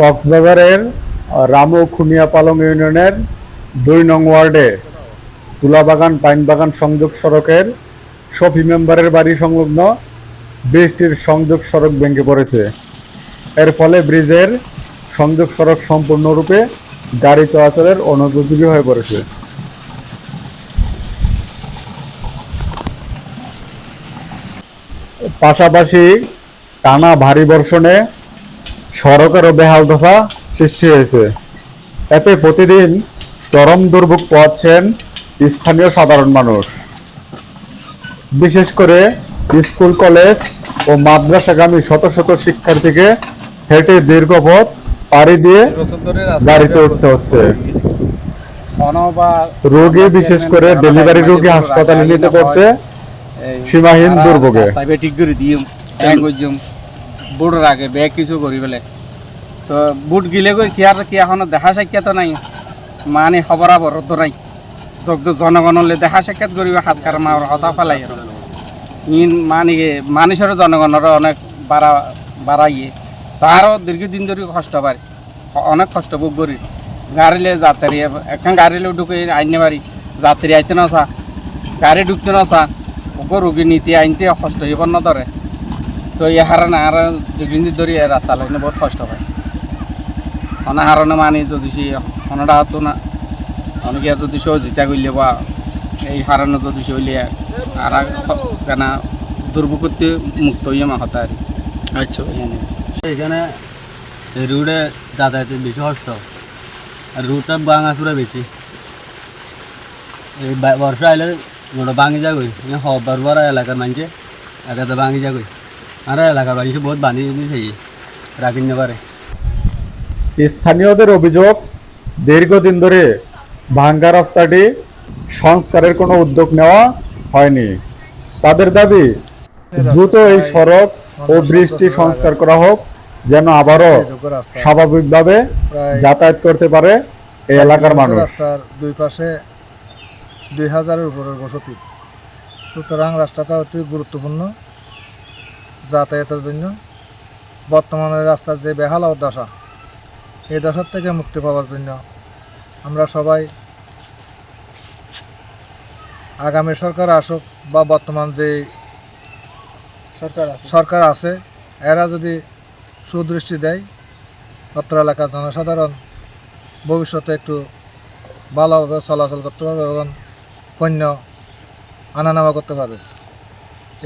কক্সবাজারের রামু খুনিয়া পালং ইউনিয়নের দুই নং ওয়ার্ডে তুলাবাগান, পাইনবাগান সংযোগ সড়কের শফি মেম্বারের বাড়ি সংলগ্ন ব্রিজটির সংযোগ সড়ক ভেঙে পড়েছে। এর ফলে ব্রিজের সংযোগ সড়ক সম্পূর্ণরূপে গাড়ি চলাচলের অনুপযোগী হয়ে পড়েছে। পাশাপাশি টানা ভারী বর্ষণে সড়কেরও বেহাল দশা সৃষ্টি হয়েছে। এতে প্রতিদিন চরম দুর্ভোগ পোয়াচ্ছেন স্থানীয় সাধারণ মানুষ। বিশেষ করে স্কুল, কলেজ ও মাদ্রাসাগামী শত শত শিক্ষার্থীকে হেঁটে দীর্ঘ পথ পাড়ি দিয়ে গাড়িতে উঠতে হচ্ছে। রোগী, বিশেষ করে ডেলিভারি রোগী, হাসপাতালে নিতে এই সীমাহীন দুর্ভোগে। বুটের আগে ব্যাগ কিছু করি বলে তো বুট গিলে গই কি আর কি এখনও দেখা সাক্ষাৎ নাই। মানে খবরাবর তো নাই। যত জনগণলে দেখা সাক্ষাৎ করিব সাজকার মার হতা পেলাই আর মানে মানুষের জনগণের অনেক বাড়া বাড়াইয়ে তারও দীর্ঘদিন ধরে কষ্ট পারে অনেক কষ্ট ভোগ করি গাড়িলে যাত্রী এখন গাড়িলে ঢুকে আইনে পারি যাত্রী আইতে না চা গাড়ি ঢুকতে না চা ওকে রোগী নীতি আইনতে কষ্ট হইব না ধরে তো এই হারানে আর দুদিন ধরে রাস্তা লাগলে বহুত কষ্ট হয়। অনেক হারানে মানি যদি সে অনেকটা হতো না অনেকে যদি সহযোগিতা করলে বা এই হারানো যদি হইলে আর কেন দুর্ভোগ মুক্ত হইয়া মা হতা আর আচ্ছা। এখানে রুটে যাতায়াতের বেশি কষ্ট। আর রুটটা ভাঙাচুরা বেশি এই বর্ষা আইলে গোটা ভাঙি যাগই হবার বড় এলাকার মানুষে একাতে ভাঙি যাগই আর এলাকার বহুত দিয়েছে স্থানীয়দের অভিযোগ দীর্ঘদিন ধরে ভাঙ্গা রাস্তাটি সংস্কারের কোনো উদ্যোগ নেওয়া হয়নি। তাদের দাবি দ্রুত এই সড়ক ও বৃষ্টি সংস্কার করা হোক যেন আবারও স্বাভাবিকভাবে যাতায়াত করতে পারে এই এলাকার মানুষ। রাস্তার দুই পাশে দুই হাজারের উপরের বসতি। সুতরাং রাস্তাটা অতি গুরুত্বপূর্ণ। যাতায়াতের জন্য। বর্তমানে রাস্তার যে বেহাল দশা এই দশার থেকে মুক্তি পাওয়ার জন্য আমরা সবাই আগামী সরকার আসুক বা বর্তমান যে সরকার সরকার আছে এরা যদি সুদৃষ্টি দেয় অত্র এলাকার জনসাধারণ ভবিষ্যতে একটু ভালোভাবে চলাচল করতে পারবে এবং পণ্য আনা নেওয়া করতে পারবে।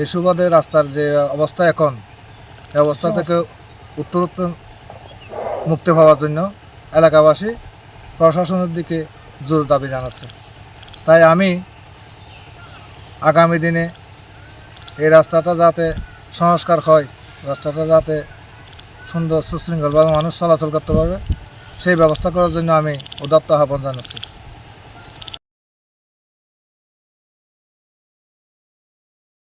এই সুবাদে রাস্তার যে অবস্থা এখন এই অবস্থা থেকে উত্তরোত্তর মুক্তি পাওয়ার জন্য এলাকাবাসী প্রশাসনের দিকে জোর দাবি জানাচ্ছে। তাই আমি আগামী দিনে এই রাস্তাটা যাতে সংস্কার হয় রাস্তাটা যাতে সুন্দর সুশৃঙ্খলভাবে মানুষ চলাচল করতে পারবে সেই ব্যবস্থা করার জন্য আমি উদাত্ত আহ্বান জানাচ্ছি।